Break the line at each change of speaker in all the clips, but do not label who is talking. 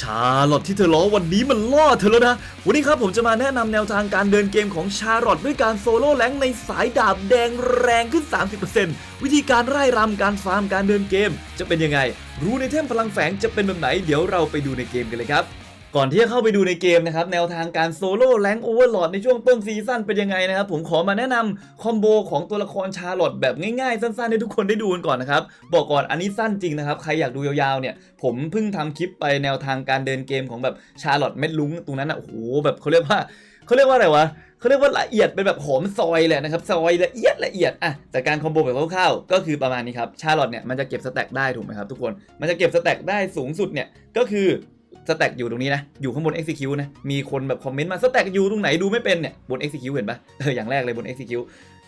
ชาลอตที่เธอล้อวันนี้มันล่อเธอแล้วนะ วันนี้ครับผมจะมาแนะนำแนวทางการเดินเกมของชาลอตด้วยการโซโล่แรงค์ในสายดาบแดงแรงขึ้น 30%วิธีการไล่รำการฟาร์มการเดินเกม จะเป็นยังไง รู้ในเทมพลังแฝงจะเป็นแบบไหน เดี๋ยวเราไปดูในเกมกันเลยครับ ก่อนที่จะเข้าไปดูในเกมนะครับแนวทางการโซโล่แรงโอเวอร์ลอดในช่วงต้นซีซั่นเป็นยังไงนะครับผมขอมาแนะนำคอมโบของตัวละครชาร์ลอตแบบง่ายๆ สั้นๆ ให้ทุกคนได้ดูกันก่อนนะครับ บอกก่อนอันนี้สั้นจริงนะครับ ใครอยากดูยาวๆเนี่ย ผมเพิ่งทำคลิปไปแนวทางการเดินเกมของแบบชาร์ลอตเม็ดลุงตรงนั้นอะโอ้โหแบบเขาเรียกว่าเขาเรียกว่าอะไรวะเขาเรียกว่าละเอียดเป็นแบบหอมซอยเลยนะครับซอยละเอียดละเอียดอะแต่การคอมโบแบบคร่าวๆก็คือประมาณนี้ครับชาร์ลอตเนี่ยมันจะเก็บสแต็กได้ถูกไหมครับทุกคนมันจะเก็บสแต็กได้สูงสุดเนี่ยก็คือ สแต็กอยู่ตรงนี้นะ อยู่ข้างบน execute นะ มีคนแบบคอมเมนต์มาสแต็กอยู่ตรงไหนดูไม่เป็นเนี่ย บน execute เห็นปะเอออย่างแรกเลยบน execute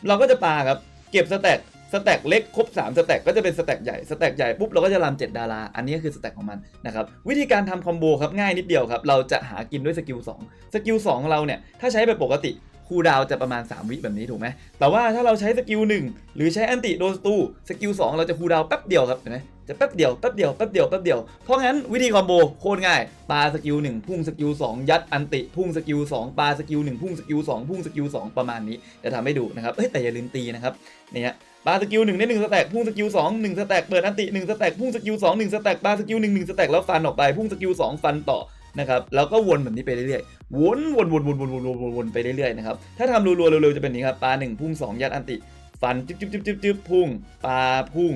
เราก็จะปาครับ เก็บสแต็กสแต็กเล็กครบ3สแต็กก็จะเป็นสแต็กใหญ่สแต็กใหญ่ปุ๊บเราก็จะรำ7ดารา อันนี้ก็คือสแต็กของมันนะครับวิธีการทำคอมโบครับง่ายนิดเดียวครับ เราจะหากินด้วยสกิล2สกิล2ของเราเนี่ยถ้าใช้แบบปกติคูดาวจะประมาณ 3 วิแบบนี้ถูกไหมแต่ว่าถ้าเราใช้สกิล1หรือใช้อันติโดนสตูสกิล2เราจะคูดาวแป๊บเดียวครับเห็นไหม จะแป๊บเดียวแป๊บเดียวแป๊บเดียวแป๊บเดียว เพราะงั้นวิธีคอมโบโคตรง่ายปาสกิล1พุ่งสกิล2ยัดอันติพุ่งสกิล2ปาสกิล1พุ่งสกิล2พุ่งสกิล2ประมาณนี้จะทำให้ดูนะครับเอ้ยแต่อย่าลืมตีนะครับนี่ฮะปาสกิล1ได้1สแต็กพุ่งสกิล2 1สแต็กเปิดอันติ1สแต็กพุ่งสกิล2 1สแต็กปาสกิล1 1สแต็กแล้วฟันออกไปพุ่งสกิล2ฟันต่อนะครับแล้วก็วนแบบนี้ไปเรื่อยๆวนวนวนวนวนวนวนวนวนไปเรื่อยๆนะครับถ้าทำรัวๆเร็วๆจะเป็นนี้ครับปา1พุ่ง2ยัดอันติ ฟันจึ๊บจึ๊บจึ๊บจึ๊บจึ๊บพุ่งปาพุ่ง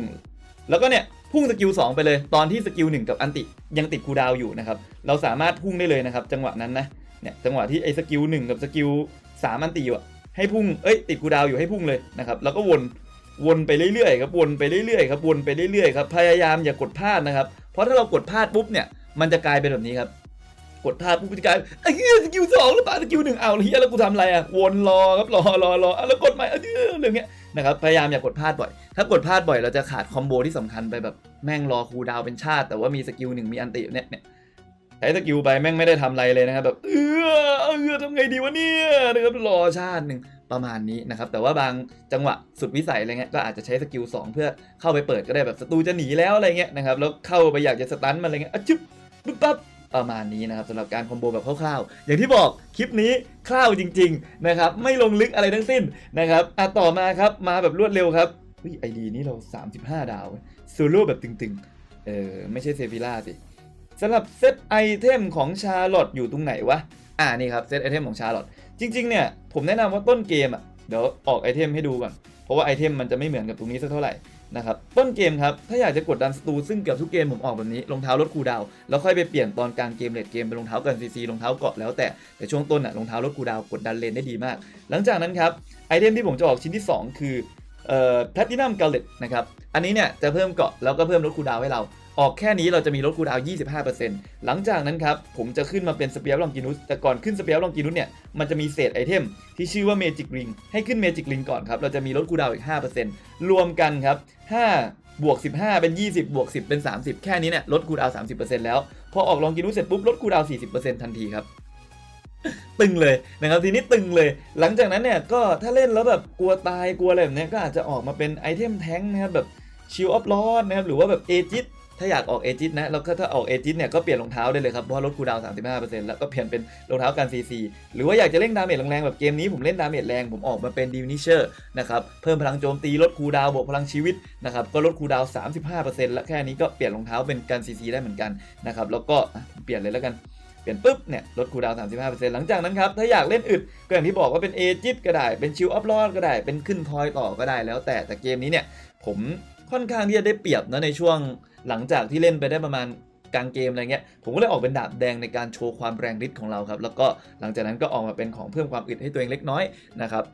แล้วก็เนี่ย พุ่งสกิล2ไปเลย ตอนที่สกิล1กับอันติยังติดคูดาวอยู่นะครับ เราสามารถพุ่งได้เลยนะครับ จังหวะนั้นนะ เนี่ยจังหวะที่ไอ้สกิล1กับสกิล3อันติอยู่ให้พุ่ง เอ้ยติดคูดาวอยู่ให้พุ่งเลยนะครับ แล้วก็วนวนไปเรื่อยๆครับ วนไปเรื่อยๆครับวนไปเรื่อยๆครับ พยายามอย่ากดพลาดนะครับ เพราะถ้าเรากดพลาดปุ๊บเนี่ย มันจะกลายเป็นแบบนี้ครับ กดพลาดปุ๊บมันจะกลายไอ้เหี้ยสกิลสองหรือเปล่าสกิลหนึ่งเอาเฮียแล้วกูทำอะไรอะ วนรอครับรอรอรออะแล้วกดใหม่อะเออเรื่องเงี้ยนะครับ พยายามอย่ากดพลาดบ่อย ถ้ากดพลาดบ่อยเราจะขาดคอมโบที่สำคัญไปแบบ แม่งรอคูดาวเป็นชาติ แต่ว่ามีสกิลหนึ่งมีอันติเนี่ยเนี่ยใช้สกิลไปแม่งไม่ได้ทำอะไรเลยนะครับแบบเออเออทำไงดีวะเนี่ยนะครับรอชาติหนึ่งประมาณนี้นะครับ แต่ว่าบางจังหวะสุดวิสัยอะไรเงี้ยก็อาจจะใช้สกิล2เพื่อเข้าไปเปิดก็ได้แบบศัตรูจะหนีแล้วอะไรเงี้ยนะครับแล้วเข้าไปอยากจะสตันมันอะไรเงี้ยอะจึ๊บปุ๊บปั๊บประมาณนี้นะครับสำหรับการคอมโบแบบคร่าวๆ อย่างที่บอกคลิปนี้คร่าวจริง ๆนะครับ ไม่ลงลึกอะไรทั้งสิ้นนะครับอะต่อมาครับมาแบบรวดเร็วครับไอดีนี้เรา 35 ดาว โซโล่แบบตึงๆ เออ ไม่ใช่เซฟิล่าสิสำหรับเซตไอเทมของชาร์ลอตอยู่ตรงไหนวะ อ่านี่ครับเซตไอเทมของชาร์ลอตจริง ๆ เนี่ย ผมแนะนำว่าต้นเกมอะเดี๋ยวออกไอเทมให้ดูก่อน เพราะว่าไอเทมมันจะไม่เหมือนกับตรงนี้สักเท่าไหร่นะครับต้นเกมครับ ถ้าอยากจะกดดันสตูซึ่งเกือบทุกเกมผมออกแบบนี้รองเท้าลดคูดาว แล้วค่อยไปเปลี่ยนตอนกลางเกมเลดเกมเป็นรองเท้ากันซีซีรองเท้าเกาะแล้วแต่แต่ช่วงต้นอะรองเท้าลดคูดาวกดดันเลนได้ดีมาก หลังจากนั้นครับไอเทมที่ผมจะออกชิ้นที่ 2 คือเอ่อแพลตินัมกาเลตนะครับ อันนี้เนี่ยจะเพิ่มเกาะแล้วก็เพิ่มลดคูดาวให้เรา ออกแค่นี้เราจะมีลดคูดาว 25%หลังจากนั้นครับผมจะขึ้นมาเป็นสเปียร์ลองกินุสแต่ก่อนขึ้นสเปียร์ลองกินุสเนี่ยมันจะมีเศษไอเทมที่ชื่อว่าเมจิกริงให้ขึ้นเมจิกริงก่อนครับเราจะมีลดคูดาวอีก 5%รวมกันครับ5บวก 15 เป็น 20 บวก 10 เป็น 30 แค่นี้เนี่ยลดคูดาว30%แล้ว พอออกลองกินุสเสร็จปุ๊บลดคูดาว40%ทันทีครับ ตึงเลยนะครับทีนี้ตึงเลย หลังจากนั้นเนี่ยก็ถ้าเล่นแล้วแบบกลัวตายกลัวอะไรแบบนี้ก็อาจจะออกมาเป็นไอเทมแท้งนะครับแบบ ชิลออฟลอดนะครับหรือว่าแบบเอจิตถ้าอยากออกเอจิตนะแล้วก็ถ้าออกเอจิตเนี่ยก็เปลี่ยนรองเท้าได้เลยครับ เพราะว่าลดคูลดาวน์35%แล้วก็เปลี่ยนเป็นรองเท้ากันซีซีหรือว่าอยากจะเล่นดาเมจแรงๆแบบเกมนี้ผมเล่นดาเมจแรงผมออกมาเป็นดิวนิเชอร์นะครับเพิ่มพลังโจมตีลดคูดาวบวกพลังชีวิตนะครับก็ลดคูดาวน์35%แล้วแค่นี้ก็เปลี่ยนรองเท้าเป็นกันซีซีได้เหมือนกันนะครับแล้วก็เปลี่ยนเลยแล้วกันเปลี่ยนปุ๊บเนี่ยลดคูดาวน์35%หลังจากนั้นครับ ถ้าอยากเล่นอึดก็อย่างที่บอกว่าเป็นเอจิตก็ได้ เป็นชิลอัพลอดก็ได้ เป็นขึ้นทอยต่อก็ได้แล้วแต่แต่เกมนี้เนี่ย ผม ค่อนข้างที่จะได้เปรียบนะในช่วงหลังจากที่เล่นไปได้ประมาณกลางเกมอะไรเงี้ยผมก็เลยออกเป็นดาบแดงในการโชว์ความแรงฤทธิ์ของเราครับ แล้วก็หลังจากนั้นก็ออกมาเป็นของเพิ่มความอึดให้ตัวเองเล็กน้อยนะครับ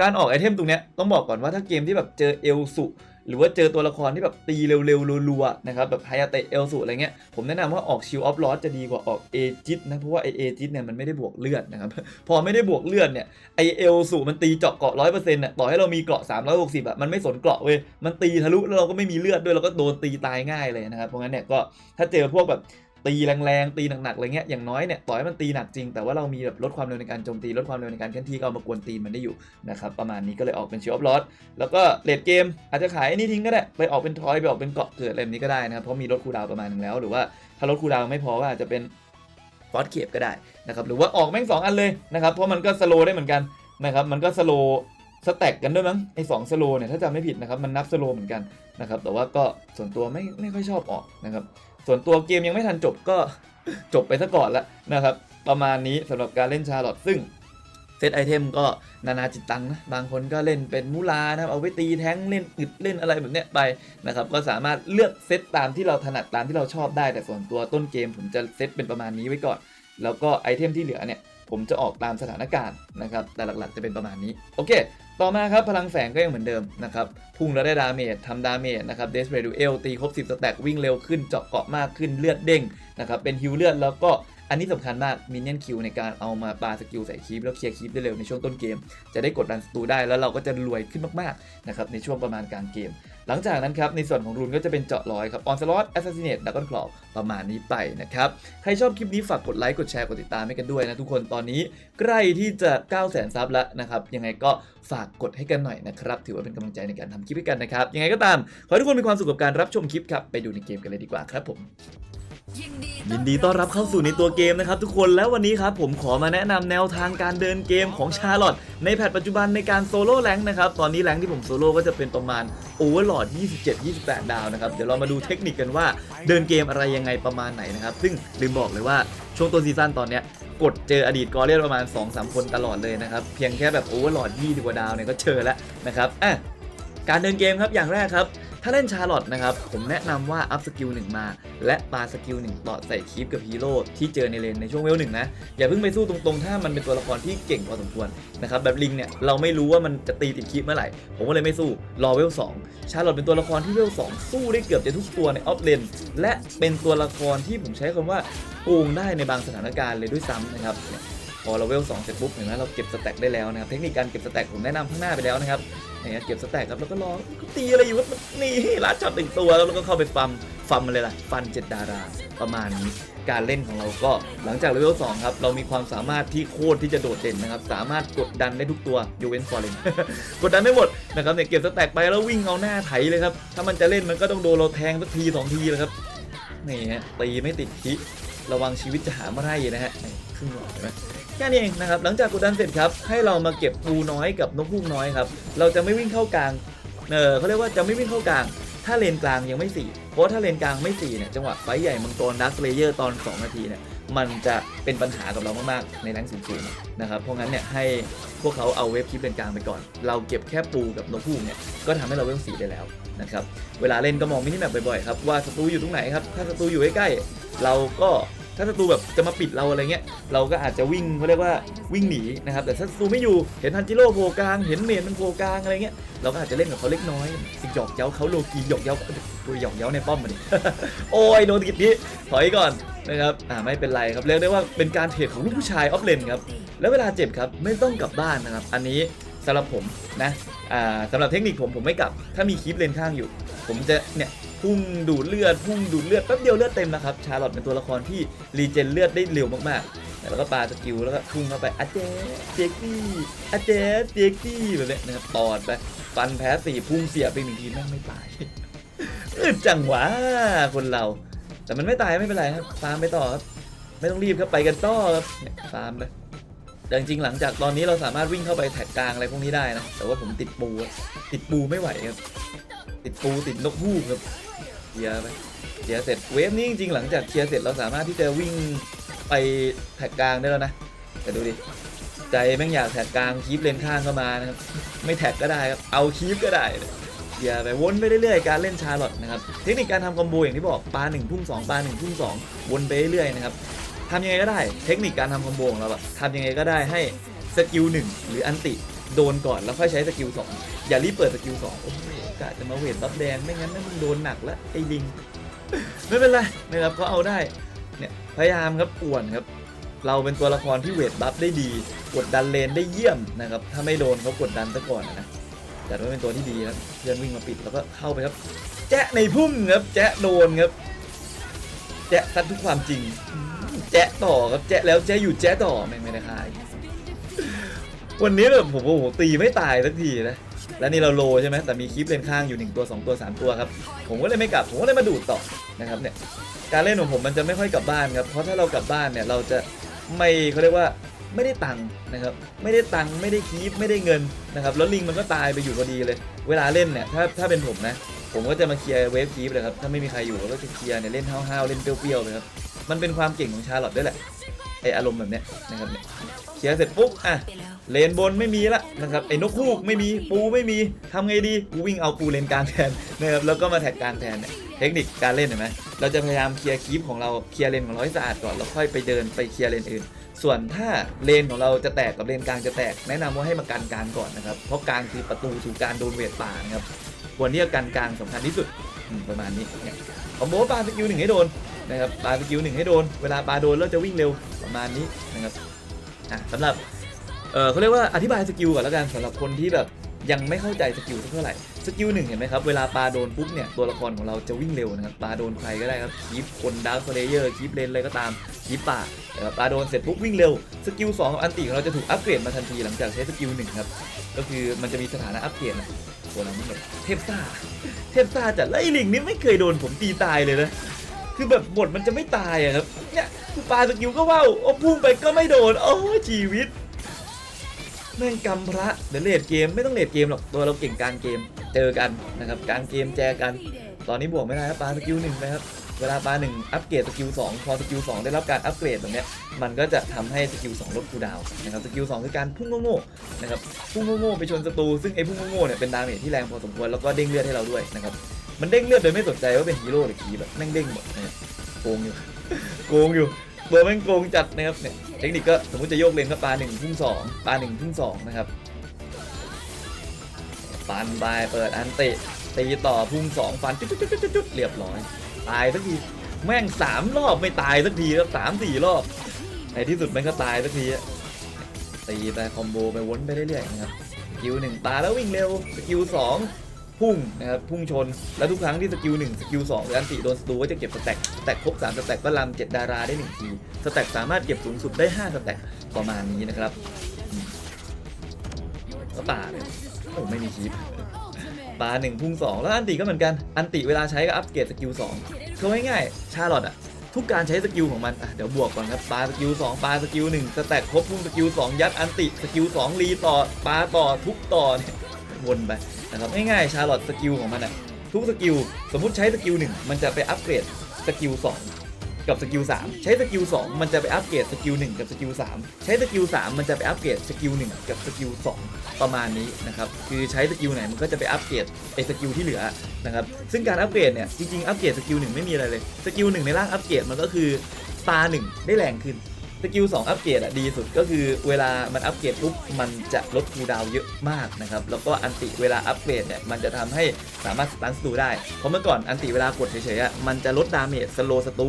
การออกไอเทมตรงเนี้ยต้องบอกก่อนว่าถ้าเกมที่แบบเจอเอลสุ หรือว่าเจอตัวละครที่แบบตีเร็วๆรัวๆนะครับแบบไฮยาเตะเอลสูอะไรเงี้ยผมแนะนำว่าออกชิลออฟลอสจะดีกว่าออกเอจิตนะเพราะว่าไอเอจิตเนี่ยมันไม่ได้บวกเลือดนะครับพอไม่ได้บวกเลือดเนี่ยไอเอลสูมันตีเจาะเกาะร้อยเปอร์เซ็นต์น่ะต่อให้เรามีเกราะสามร้อยหกสิบอะมันไม่สนเกราะเว้ยมันตีทะลุแล้วเราก็ไม่มีเลือดด้วยเราก็โดนตีตายง่ายเลยนะครับเพราะงั้นเนี่ยก็ถ้าเจอพวกแบบ ตีแรงๆตีหนักๆอะไรเงี้ยอย่างน้อยเนี่ยต่อให้มันตีหนักจริง แต่ว่าเรามีแบบลดความเร็วในการโจมตีลดความเร็วในการเคลื่อนที่ก็เอามากวนตีมันได้อยู่นะครับประมาณนี้ก็เลยออกเป็นชิลออฟลอสแล้วก็เลดเกมอาจจะขายไอ้นี่ทิ้งก็ได้ไปออกเป็นทอยไปออกเป็นเกาะเกิดอะไรแบบนี้ก็ได้นะครับเพราะมีลดคูดาวประมาณนึงแล้ว หรือว่าถ้าลดคูดาวไม่พอก็อาจจะเป็นฟอสเคปก็ได้นะครับหรือว่าออกแม่งสองอันเลยนะครับเพราะมันก็สโลได้เหมือนกันนะครับมันก็สโลสแต็กกันด้วยมั้งไอ้สองสโลเนี่ยถ้าจำไม่ผิดนะครับมันนับสโลเหมือนกันนะครับแต่ว่าก็ส่วนตัวไม่ไม่ค่อยชอบออกนะครับ ส่วนตัวเกมยังไม่ทันจบก็จบไปซะก่อนล้วนะครับ ประมาณนี้สำหรับการเล่นชาร์ลอตซึ่งเซตไอเทมก็นานาจิตตังนะบางคนก็เล่นเป็นมูลานะครับเอาไว้ตีแท้งเล่นอึดเล่นอะไรแบบเนี้ยไปนะครับก็สามารถเลือกเซตตามที่เราถนัดตามที่เราชอบได้แต่ส่วนตัวต้นเกม ผมจะเซตเป็นประมาณนี้ไว้ก่อน แล้วก็ไอเทมที่เหลือเนี่ยผมจะออกตามสถานการณ์นะครับแต่หลักๆจะเป็นประมาณนี้โอเค ต่อมาครับพลังแฝงก็ยังเหมือนเดิมนะครับพุ่งแล้วได้ดาเมจทำดาเมจนะครับเดสเรดูเอลตีครบ 10 สแต็กวิ่งเร็วขึ้นเจาะเกาะมากขึ้นเลือดเด้งนะครับเป็นฮิวเลือดแล้วก็ อันนี้สำคัญมากมินเนี่ยนคิวในการเอามาปาสกิลใส่คีปแล้วเคลียร์คีปได้เร็วในช่วงต้นเกม จะได้กดดันศัตรูได้แล้วเราก็จะรวยขึ้นมากๆนะครับในช่วงประมาณกลางเกม หลังจากนั้นครับในส่วนของรูนก็จะเป็นเจาะร้อยครับออนสล็อตแอสซัสซิเนตดักกอนคลอประมาณนี้ไปนะครับใครชอบคลิปนี้ฝากกดไลค์กดแชร์กดติดตามให้กันด้วยนะทุกคนตอนนี้ใกล้ที่จะ 9 0 0 0 0 0ซับแล้วนะครับยังไงก็ฝากกดให้กันหน่อยนะครับถือว่าเป็นกำลังใจในการทำคลิปให้กันนะครับยังไงก็ตามขอให้ทุกคนมีความสุขกับการรับชมคลิปครับไปดูในเกมกันเลยดีกว่าครับผม ยินดีต้อนรับเข้าสู่ในตัวเกมนะครับทุกคนแล้ววันนี้ครับผมขอมาแนะนำแนวทางการเดินเกมของชาร์ลอตในแพทปัจจุบันในการโซโล่แรงนะครับตอนนี้แรงที่ผมโซโล่ก็จะเป็นประมาณโอเวอร์ลอด27-28 ดาวนะครับเดี๋ยวเรามาดูเทคนิคกันว่าเดินเกมอะไรยังไงประมาณไหนนะครับซึ่งลืมบอกเลยว่าช่วงต้นซีซั่นตอนเนี้ยกดเจออดีตกอเรียนประมาณ 2-3 คนตลอดเลยนะครับเพียงแค่แบบโอเวอร์ลอด20กว่าดาวเนี่ยก็เจอแล้วนะครับอะการเดินเกมครับอย่างแรกครับ ถ้าเล่นชาร์ลอตนะครับ ผมแนะนำว่าอัพสกิลหนึ่งมา และปาสกิลหนึ่งต่อใส่คีปกับฮีโร่ที่เจอในเลนในช่วงเวลหนึ่งนะ อย่าเพิ่งไปสู้ตรงๆ ถ้ามันเป็นตัวละครที่เก่งพอสมควรนะครับแบบลิงเนี่ยเราไม่รู้ว่ามันจะตีติดคีปเมื่อไหร่ ผมก็เลยไม่สู้รอเวล2ชาร์ลอตเป็นตัวละครที่เวล2สู้ได้เกือบจะทุกตัวในออฟเลนและเป็นตัวละครที่ผมใช้คำว่าโกงได้ในบางสถานการณ์เลยด้วยซ้ำนะครับ อเราเวล2เสร็จปุ๊บเห็นไหมเราเก็บสแต็กได้แล้วนะครับเทคนิคการเก็บสแต็กผมแนะนำข้างหน้าไปแล้วนะครับเนี่ยเก็บสแต็กครับแล้วก็รอตีอะไรอยู่วะนี่ลัดช็อตหนึ่งตัวแล้วก็เข้าไปฟัมฟัมมันเลยล่ะฟันเจ็ดดาราประมาณนี้การเล่นของเราก็หลังจากเลเวล2ครับ เรามีความสามารถที่โคตรที่จะโดดเด่นนะครับ สามารถกดดันได้ทุกตัวยูเวนฟอร์เรนกดดันไม่หมดนะครับเนี่ยเก็บสแต็กไปแล้ววิ่งเอาหน้าไถเลยครับ ถ้ามันจะเล่นมันก็ต้องโดนเราแทงสักทีสองทีเลยครับนี่ฮะตีไม่ติดคิระวังชีวิตจะหาไมาได้นะฮะครึ่งหลอดเห็นไหม แค่นี้เองนะครับหลังจากกดดันเสร็จครับให้เรามาเก็บปูน้อยกับนกฮูกน้อยครับเราจะไม่วิ่งเข้ากลางเออเขาเรียกว่าจะไม่วิ่งเข้ากลาง ถ้าเลนกลางยังไม่สี่เพราะถ้าเลนกลางไม่สี่เนี่ยจังหวะไฟใหญ่มังกรดักเลเยอร์ตอน 2 นาทีเนี่ยมันจะเป็นปัญหากับเรามากๆในแรงสูงๆนะครับเพราะงั้นเนี่ยให้พวกเขาเอาเวฟคลิปเลนกลางไปก่อน เราเก็บแค่ปูกับนกฮูกเนี่ยก็ทำให้เราเวฟสีได้แล้วนะครับเวลาเล่นก็มองมินิแมปบ่อยๆครับว่าศัตรูอยู่ตรงไหนครับถ้าศัตรูอยู่ใกล้ๆเราก็ ถ้าศัตรูแบบจะมาปิดเราอะไรเงี้ย เราก็อาจจะวิ่งเขาเรียกว่าวิ่งหนีนะครับ แต่ถ้าศัตรูไม่อยู่ เห็นทันจิโร่โผล่กลาง เห็นเมนมันโผล่กลางอะไรเงี้ย เราก็อาจจะเล่นกับเขาเล็กน้อยหยอกเย้าเขาโลกีหยอกเย้าตัวหยอกเย้าในป้อมมันโอ้ยโดนกิดนี้ถอยก่อนนะครับ อ่าไม่เป็นไรครับ เรียกได้ว่าเป็นการเทรดของลูกผู้ชายออฟเลนครับ แล้วเวลาเจ็บครับไม่ต้องกลับบ้านนะครับ อันนี้สำหรับผมนะ อ่าสำหรับเทคนิคผมผมไม่กลับ ถ้ามีคลิปเลนข้างอยู่ ผมจะเนี่ย พุ่งดูดเลือดพุ่งดูดเลือดแป๊บเดียวเลือดเต็มนะครับชาร์ลอตเป็นตัวละครที่รีเจนเลือดได้เร็วมากๆ แล้วก็ปาสกิลแล้วก็พุ่งเข้าไปอาเจเจกกี้อาเจเจกกี้แบบนี้นะครับตอดไปฟันแพ้สี่พุ่งเสียไปหนึ่งทีแม่งไม่ตายอึดจังหวะคนเรา แต่มันไม่ตายไม่เป็นไรครับฟาร์มไปต่อครับไม่ต้องรีบครับไปกันต่อครับเนี่ยฟาร์มไปแต่จริงหลังจากตอนนี้เราสามารถวิ่งเข้าไปแท็กกลางอะไรพวกนี้ได้นะ แต่ว่าผมติดปู ติดปูไม่ไหวครับ ติดปูติดนกฮูกครับ ลียร์ไปเคลียร์เสร็จเวฟนี้จริงๆหลังจากเคลียร์เสร็จเราสามารถที่จะวิ่งไปแท็กกลางได้แล้วนะแต่ดูดิใจแม่งอยากแท็กกลางคีปเลนข้างเข้ามานะครับไม่แท็กก็ได้ครับเอาคีปก็ได้เคลียร์ไปวนไปเรื่อยๆการเล่นชาร์ลอตนะครับเทคนิคการทำคอมโบอย่างที่บอกปลาหนึ่งพุ่งสองปาหนึ่งพุ่งสองวนไปเรื่อยๆนะครับทำยังไงก็ได้เทคนิคการทำคอมโบของเราอะทำยังไงก็ได้ให้สกิลหนึ่งหรืออันติโดนก่อนแล้วค่อยใช้สกิลสองอย่ารีบเปิดสกิลสองโอ้โห กะจะมาเวทบัฟแดงไม่งั้นนั่นมึงโดนหนักแล้วไอ้ลิง ไม่เป็นไรนะครับก็เอาได้เนี่ยพยายามครับป่วนครับ เราเป็นตัวละครที่เวทบัฟได้ดี กดดันเลนได้เยี่ยมนะครับถ้าไม่โดนเขากดดันซะก่อนนะแต่ว่าเป็นตัวที่ดีครับเพื่อนวิ่งมาปิดแล้วก็เข้าไปครับ แจ๊ะในพุ่มครับแจ๊ะโดนครับ แจ๊ะซัดทุกความจริง แจ๊ะต่อครับแจ๊ะแล้วแจ๊ะอยู่แจ๊ะต่อแม่ไม่ได้คายวันนี้แบบผมโอ้โหตีไม่ตายสักทีนะ แล้วนี่เราโลใช่ไหมแต่มีคลิปเลนข้างอยู่หนึ่งตัวสองตัวสามตัวครับ ผมก็เลยไม่กลับ ผมก็เลยมาดูดต่อนะครับเนี่ยการเล่นของผมมันจะไม่ค่อยกลับบ้านครับ เพราะถ้าเรากลับบ้านเนี่ยเราจะไม่เขาเรียกว่าไม่ได้ตังค์นะครับ ไม่ได้ตังค์ไม่ได้คีฟไม่ได้เงินนะครับ แล้วลิงมันก็ตายไปอยู่พอดีเลย เวลาเล่นเนี่ยถ้าถ้าเป็นผมนะ ผมก็จะมาเคลียร์เวฟคีฟเลยครับ ถ้าไม่มีใครอยู่เราก็จะเคลียร์เนี่ยเล่นห้าวๆเล่นเปรี้ยวๆเลยครับ มันเป็นความเก่งของชาร์ลอตด้วยแหละไออารมณ์แบบเนี้ยนะครับเนี่ยเคลียร์เสร็จปุ๊บอะ เลนบนไม่มีละนะครับไอ้นกฮูกไม่มีปูไม่มีทำไงดีกูวิ่งเอาปูเลนกลางแทนนะครับแล้วก็มาแท็กกลางแทนเนี่ยเทคนิคการเล่นเห็นไหมเราจะพยายามเคลียร์คีปของเราเคลียร์เลนของเราให้สะอาดก่อนแล้วค่อยไปเดินไปเคลียร์เลนอื่น ส่วนถ้าเลนของเราจะแตกกับเลนกลางจะแตก แนะนำว่าให้มากันกลางก่อนนะครับเพราะกลางคือประตูสู่การโดนเวทป่านะครับควรที่จะกันกลางสำคัญที่สุดประมาณนี้เนี่ยคอมโบปาสกิลหนึ่งให้โดนนะครับปาสกิลหนึ่งให้โดน เวลาปาโดนแล้วจะวิ่งเร็วประมาณนี้นะครับสำหรับ เออเขาเรียกว่าอธิบายสกิลก่อนแล้วกันสำหรับคนที่แบบยังไม่เข้าใจสกิลสักเท่าไหร่สกิลหนึ่งเห็นไหมครับ เวลาปลาโดนปุ๊บเนี่ย ตัวละครของเราจะวิ่งเร็วนะครับปลาโดนใครก็ได้ครับคีปคนดาร์คเลเยอร์คีปเลนอะไรก็ตามคีปป่าปลาโดนเสร็จปุ๊บวิ่งเร็ว สกิลสองของอันติของเราจะถูกอัปเกรดมาทันทีหลังจากใช้สกิลหนึ่งครับ ก็คือมันจะมีสถานะอัปเกรดนะตัวเราไม่เห็นเทพซ่าเทพซ่าจัดแล้วไอ้ลิงนี่ไม่เคยโดนผมตีตายเลยนะคือแบบบทมันจะไม่ตายอะครับเนี่ยปลาสกิลก็ว่าวอ้พุ่งไปก็ไม่โดนโอ้ชีวิต แม่งกำพระเดี๋ยวเลดเกมไม่ต้องเลดเกมหรอกตัวเราเก่งการเกมเจอกันนะครับการเกมแจกัน ตอนนี้บวกไม่ได้ครับปาสกิลหนึ่งนะครับเวลาปาหนึ่งอัปเกรดสกิลสองพอสกิลสองได้รับการอัปเกรดแบบเนี้ยมันก็จะทำให้สกิลสองลดคูดาวนะครับสกิลสองคือการพุ่งโง่ๆนะครับพุ่งโง่ๆไปชนศัตรูซึ่งไอ้พุ่งโง่ๆเนี่ยเป็นดาเมจที่แรงพอสมควรแล้วก็เด้งเลือดให้เราด้วยนะครับมันเด้งเลือดโดยไม่สนใจว่าเป็นฮีโร่หรือคีแบบแม่งเด้งหมดนะครับโกงอยู่โกงอยู่ เบอร์แม่งโกงจัดนะครับเนี่ยเทคนิคก็สมมติจะโยกเลนก็ปลาหนึ่งพุ่งสองปลาหนึ่งพุ่งสองนะครับฟันบายเปิดอันเติตีต่อพุ่งสองฟันจุดจุดจุดจุดเรียบร้อย ตายสักทีแม่งสามรอบไม่ตายสักทีแล้วสามสี่รอบในที่สุดมันก็ตายสักทีอะตีไปคอมโบไปวนไปเรื่อยๆนะครับสกิลหนึ่งตายแล้ววิ่งเร็วสกิลสอง พุ่งนะครับพุ่งชน แล้วทุกครั้งที่สกิลหนึ่งสกิลสองหรืออันติโดนสตูก็จะเก็บสแต็กสแต็กครบสามสแต็กก็ลำเจ็ดดาราได้หนึ่งทีสแต็กสามารถเก็บสูงสุดได้ห้าสแต็กประมาณนี้นะครับก็ป่าเลยโอ้ไม่มีคีปปลาหนึ่งพุ่งสองแล้วอันติก็เหมือนกันอันติเวลาใช้ก็อัปเกรดสกิลสองคือง่ายๆชาลอตอะทุกการใช้สกิลของมันเดี๋ยวบวกก่อนครับปลาสกิลสองปลาสกิลหนึ่งสแต็กครบพุ่งสกิลสองยัดอันติสกิลสองรีต่อปลาต่อทุกต่อเนี่ยวนไป นะครับง่ายๆชาร์ลอตสกิลของมันอะทุกสกิลสมมุติใช้สกิลหนึ่งมันจะไปอัปเกรดสกิลสองกับสกิล3ใช้สกิล2มันจะไปอัปเกรดสกิล1กับสกิล3ใช้สกิล3มันจะไปอัปเกรดสกิล1กับสกิล2ประมาณนี้นะครับคือใช้สกิลไหนมันก็จะไปอัปเกรดไอ้สกิลที่เหลือนะครับซึ่งการอัปเกรดเนี่ยจริงๆอัปเกรดสกิล1ไม่มีอะไรเลยสกิล1ในร่างอัปเกรดมันก็คือตา1ได้แรงขึ้น สกิล2อัปเกรดอะดีสุดก็คือเวลามันอัปเกรดปุ๊บมันจะลดคูดาวเยอะมากนะครับ แล้วก็อันติเวลาอัปเกรดเนี่ยมันจะทำให้สามารถสตันสตูได้ เพราะเมื่อก่อนอันติเวลากดเฉยๆอะมันจะลดดาเมจสโลสตู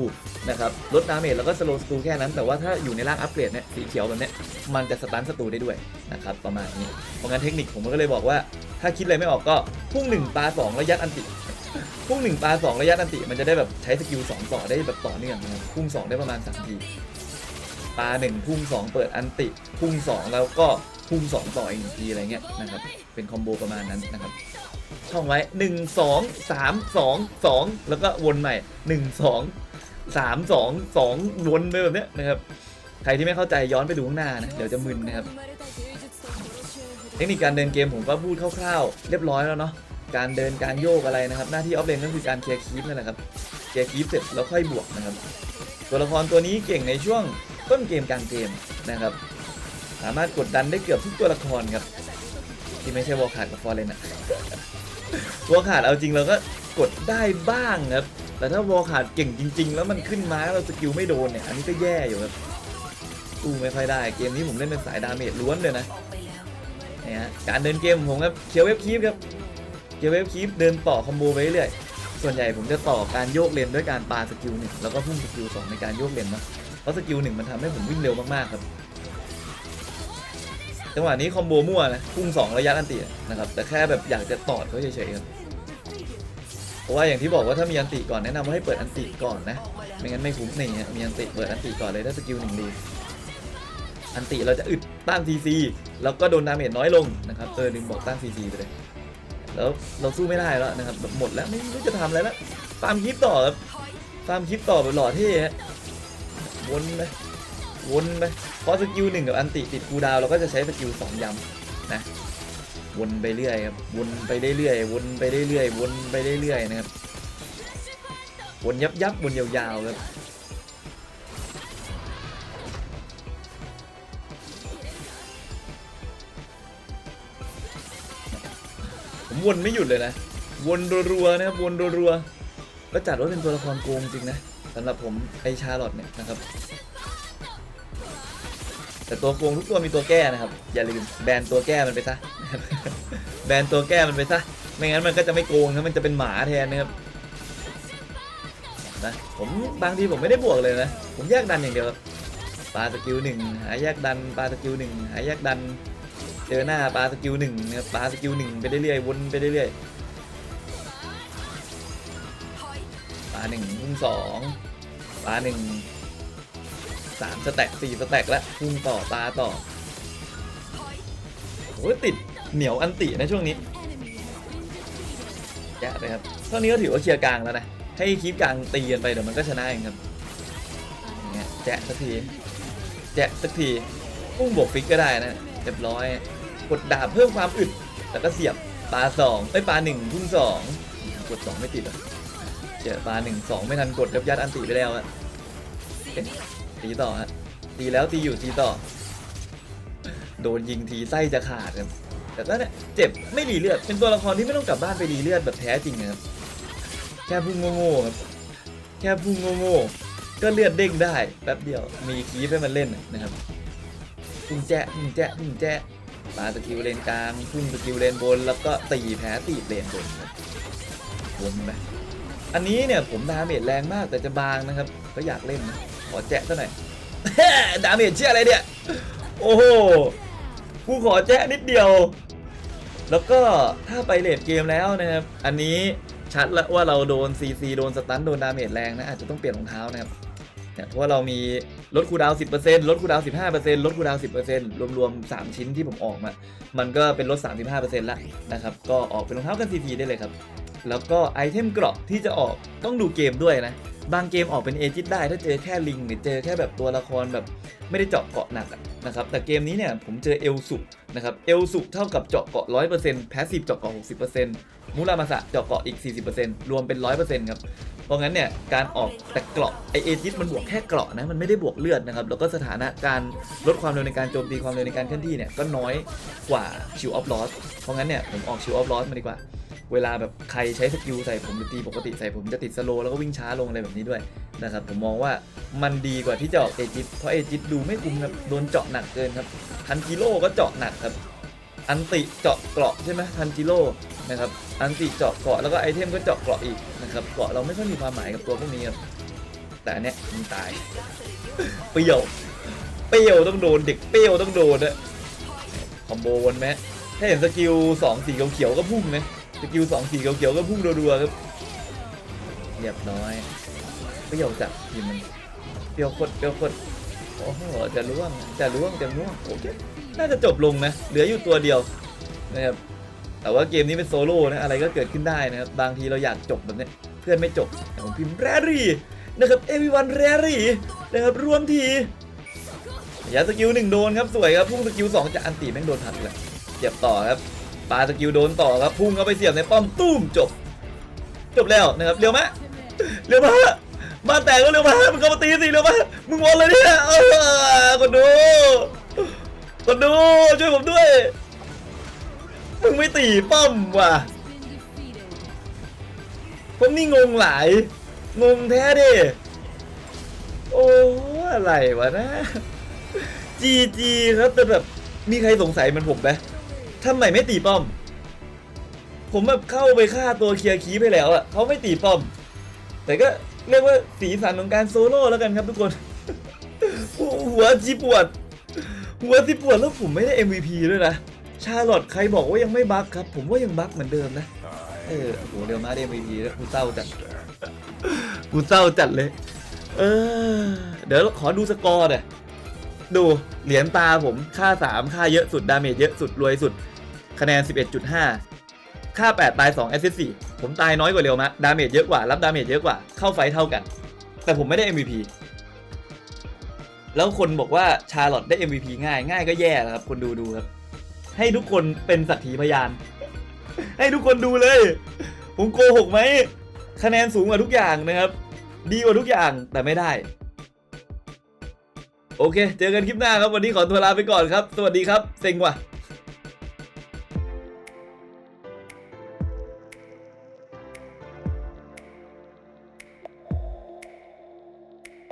นะครับลดดาเมจแล้วก็สโลสตูแค่นั้น แต่ว่าถ้าอยู่ในร่างอัปเกรดเนี่ยสีเขียวแบบเนี้ยมันจะสตันสตูได้ด้วยนะครับประมาณนี้ เพราะงั้นเทคนิคผมก็เลยบอกว่า ถ้าคิดอะไรไม่ออกก็พุ่งหนึ่งปลาสองระยะอันติพุ่งหนึ่งปลาสองระยะอันติมันจะได้แบบใช้สกิลสองต่อได้แบบต่อเนื่องนะพุ่งสองได้ประมาณสามที ปลาหนึ่งพุ่งสองเปิดอันติพุ่งสองแล้วก็พุ่งสองต่ออีกหนึ่งทีอะไรเงี้ยนะครับเป็นคอมโบประมาณนั้นนะครับช่องไว้ 1 2 3 2 2 แล้วก็วนใหม่ 1 2 3 2 2 วนไปแบบเนี้ยนะครับ ใครที่ไม่เข้าใจย้อนไปดูข้างหน้านะ เดี๋ยวจะมึนนะครับ เทคนิคการเดินเกมผมก็พูดคร่าวๆ เรียบร้อยแล้วเนาะ การเดินการโยกอะไรนะครับ หน้าที่ออฟเลนก็คือการเคลียร์คีปนั่นแหละครับ เคลียร์คีปเสร็จแล้วค่อยบวกนะครับ ตัวละครตัวนี้เก่งในช่วง ต้นเกมกลางเกมนะครับ สามารถกดดันได้เกือบทุกตัวละครครับ ที่ไม่ใช่วอลขาดกับฟอร์เรนอะวอลขาดเอาจริงเราก็กดได้บ้างครับ แต่ถ้าวอลขาดเก่งจริง ๆ แล้วมันขึ้นมาแล้วเราสกิลไม่โดนเนี่ย อันนี้ก็แย่อยู่ครับตู้ไม่ค่อยได้เกมนี้ผมเล่นเป็นสายดาเมจล้วนเลยนะเนี่ยฮะการเดินเกมของผมครับเคียวเวฟคีฟครับเคียวเวฟคีฟเดินต่อคอมโบไปเรื่อยส่วนใหญ่ผมจะต่อการโยกเลนด้วยการปาสกิลหนึ่งแล้วก็พุ่งสกิลสองในการโยกเลนนะ ราะสกิลหนึ่งมันทำให้ผมวิ่งเร็วมากๆครับ จังหวะนี้คอมโบมั่วนะพุ่งสองระยะอันตินะครับ แต่แค่แบบอยากจะตอดเขาเฉยๆครับ เพราะว่าอย่างที่บอกว่าถ้ามีอันติก่อนแนะนำว่าให้เปิดอันติก่อนนะ ไม่งั้นไม่คุ้มนี่ฮะมีอันติเปิดอันติก่อนเลยถ้าสกิลหนึ่งดี อันติเราจะอึดต้านซีซีแล้วก็โดนดาเมจน้อยลงนะครับเออลืมบอกต้านซีซีไปเลยแล้วเราสู้ไม่ได้แล้วนะครับแบบหมดแล้วไม่รู้จะทำอะไรแล้วตามคลิปต่อครับฟาร์มคลิปต่อแบบหล่อเท่ฮะ วนไปวนไปเพราะสกิลหนึ่งกับอันติติดคูดาวเราก็จะใช้สกิลสองย้ำนะวนไปเรื่อยครับวนไปเรื่อยๆวนไปเรื่อยๆวนไปเรื่อยๆนะครับวนยับยับวนยาวๆครับผมวนไม่หยุดเลยนะ วนรัวๆนะครับวนรัวๆแล้วจัดว่าเป็นตัวละครโกงจริงนะ สำหรับผมไอชาร์ลอตเนี่ยนะครับ แต่ตัวโกงทุกตัวมีตัวแก้นะครับ อย่าลืมแบนตัวแก้มันไปซะแบนตัวแก้มันไปซะไม่งั้นมันก็จะไม่โกงนะมันจะเป็นหมาแทนนะครับนะผมบางทีผมไม่ได้บวกเลยนะ ผมแยกดันอย่างเดียวครับปาสกิลหนึ่งหาแยกดันปลาสกิลหนึ่งหาแยกดันเจอหน้าปลาสกิลหนึ่งนะครับปาสกิลหนึ่งไปเรื่อยๆวนไปเรื่อยๆาหนึ่งพุ่งสองปาหนึ่งสามสแต็กสี่สแต็กแล้วพุ่งต่อปาต่อโอ้ยติดเหนียวอันตินะช่วงนี้แยะไปครับเท่านี้ก็ถือว่าเคลียร์กลางแล้วนะ ให้คลิปกลางตีกันไปเดี๋ยวมันก็ชนะเองครับอย่างเงี้ยแจะสักทีแจะสักทีพุ่งบวกฟิกก็ได้นะเรียบร้อย กดดาบเพิ่มความอึด แล้วก็เสียบปลาสองไอ้ปลาหนึ่งพุ่งสองกดสองไม่ติดอะ เจอปลาหนึ่งสองไม่ทันกดกับยัดอันติไปแล้วอะตีต่อฮะตีแล้วตีอยู่ตีต่อ โดนยิงทีไส้จะขาดครับแต่ก็เนี่ยเจ็บไม่รีเลือด เป็นตัวละครที่ไม่ต้องกลับบ้านไปรีเลือดแบบแท้จริงนะครับแค่พุ่งโง่ๆครับแค่พุ่งโง่ๆก็เลือดเด้งได้แป๊บเดียวมีคีฟให้มันเล่นนะครับพุ่งแจ๊ะพุ่งแจ๊ะพุ่งแจ๊ะปาสกิลเลนกลางพุ่งสกิลเลนบน แล้วก็ตีแพ้ตีเลนบนครับวนไป อันนี้เนี่ยผมดาเมจแรงมากแต่จะบางนะครับ ก็อยากเล่นนะขอแจ๊ะซะหน่อย ดาเมจเชี่ยอะไรเนี่ย โอ้โหกูขอแจ๊ะนิดเดียว แล้วก็ถ้าไปเลดเกมแล้วนะครับ อันนี้ชัดแล้วว่าเราโดน CC โดนสตันโดนดาเมจแรงนะอาจจะต้องเปลี่ยนรองเท้านะครับเนี่ยเพราะว่าเรามีลดคูลดาวน์10%ลดคูลดาวน์15%ลดคูลดาวน์10%รวมๆ 3 ชิ้นที่ผมออกมา มันก็เป็นลด 35%ละนะครับ ก็ออกเป็นรองเท้ากันทีได้เลยครับ แล้วก็ไอเทมเกราะที่จะออกต้องดูเกมด้วยนะ บางเกมออกเป็นเอจิตได้ถ้าเจอแค่ลิงหรือเจอแค่แบบตัวละครแบบไม่ได้เจาะเกาะหนักนะครับแต่เกมนี้เนี่ยผมเจอเอลสุนะครับเอลสุเท่ากับเจาะเกาะ 100%แพสซีฟเจาะเกาะ 60%มูรามาสะเจาะเกาะอีก 40%รวมเป็น 100%ครับเพราะงั้นเนี่ยการออกแต่เกราะไอเอจิตมันบวกแค่เกราะนะมันไม่ได้บวกเลือดนะครับแล้วก็สถานะการลดความเร็วในการโจมตีความเร็วในการเคลื่อนที่เนี่ยก็น้อยกว่าชิวออฟลอสเพราะงั้นเนี่ยผมออกชิวออฟลอสมาดีกว่า เวลาแบบใครใช้สกิลใส่ผมหรือตีปกติใส่ผมจะติดสโลแล้วก็วิ่งช้าลงอะไรแบบนี้ด้วยนะครับผมมองว่ามันดีกว่าที่จะออกเอจิตเพราะเอจิตดูไม่คุ้มครับโดนเจาะหนักเกินครับทันกิโลก็เจาะหนักครับอันติเจาะเกราะใช่ไหมทันจิโร่นะครับอันติเจาะเกราะแล้วก็ไอเทมก็เจาะเกราะอีกนะครับเกราะเราไม่ค่อยมีความหมายกับตัวพวกนี้ครับแต่อันเนี้ยมันตายเปรี้ยวเปรี้ยวต้องโดนเด็กเปรี้ยวต้องโดนนะคอมโบวนไหมถ้าเห็นสกิลสองสีเขียวๆก็พุ่งนะ สกิลสองสีเขียวๆก็พุ่งรัวๆครับเรียบร้อยเปรี้ยวจัดทีมมันเปรี้ยวโคตรเปรี้ยวโคตรโอ้โหจะล่วงจะล่วงจะล่วงโอเคน่าจะจบลงนะเหลืออยู่ตัวเดียวนะครับแต่ว่าเกมนี้เป็นโซโล่นะอะไรก็เกิดขึ้นได้นะครับบางทีเราอยากจบแบบเนี้ยเพื่อนไม่จบแต่ผมพิมพ์แรรี่นะครับเอวิวันแรรี่นะครับรวมทียาสกิลหนึ่งโดนครับสวยครับพุ่งสกิลสองจะอันตีแม่งโดนทัดเลยเสียบต่อครับ ปาสกิลโดนต่อครับพุ่งเข้าไปเสียบในป้อมตุ้มจบ จบแล้วนะครับเร็วมะเร็วมะบ้านแตกก็เร็วมะมึงเข้ามาตีสิเร็วมะมึงวอนเลยเนี่ยเออคนดูคนดูช่วยผมด้วยมึงไม่ตีป้อมว่ะผมนี่งงหลายงงแท้ดิโอ้อะไรวะนะจีจีครับแต่แบบมีใครสงสัยเหมันผมไหม ทำไมไม่ตีป้อม ผมแบบเข้าไปฆ่าตัวเคลียร์คีไปแล้วอะเขาไม่ตีป้อม แต่ก็เรียกว่าสีสันของการโซโล่แล้วกันครับทุกคน หัวจีปวด หัวที่ปวดแล้วผมไม่ได้ MVP ด้วยนะ ชาลอตใครบอกว่ายังไม่บั๊กครับ ผมว่ายังบั๊กเหมือนเดิมนะ เออโหเร็วมาได้ MVP แล้วกูเศร้าจัดกูเศร้าจัดเลย เออ เดี๋ยวขอดูสกอร์หน่อย ดูเหรียญตาผมค่า 3 ค่าเยอะสุด ดาเมจเยอะสุด รวยสุด คะแนน 11.5 ค่า 8 ตาย 2 แอสซิสต์4ผมตายน้อยกว่าเร็วมะดาเมจเยอะกว่า รับดาเมจเยอะกว่า เข้าไฟเท่ากัน แต่ผมไม่ได้ MVP แล้วคนบอกว่าชาร์ลอตได้ MVP ง่ายง่ายก็แย่แล้วครับ คนดูดูครับ ให้ทุกคนเป็นสักขีพยาน ให้ทุกคนดูเลย ผมโกหกไหมคะแนนสูงกว่าทุกอย่างนะครับ ดีกว่าทุกอย่างแต่ไม่ได้ โอเค เจอกันคลิปหน้าครับวันนี้ขอตัวลาไปก่อนครับ สวัสดีครับเซ็งว่ะ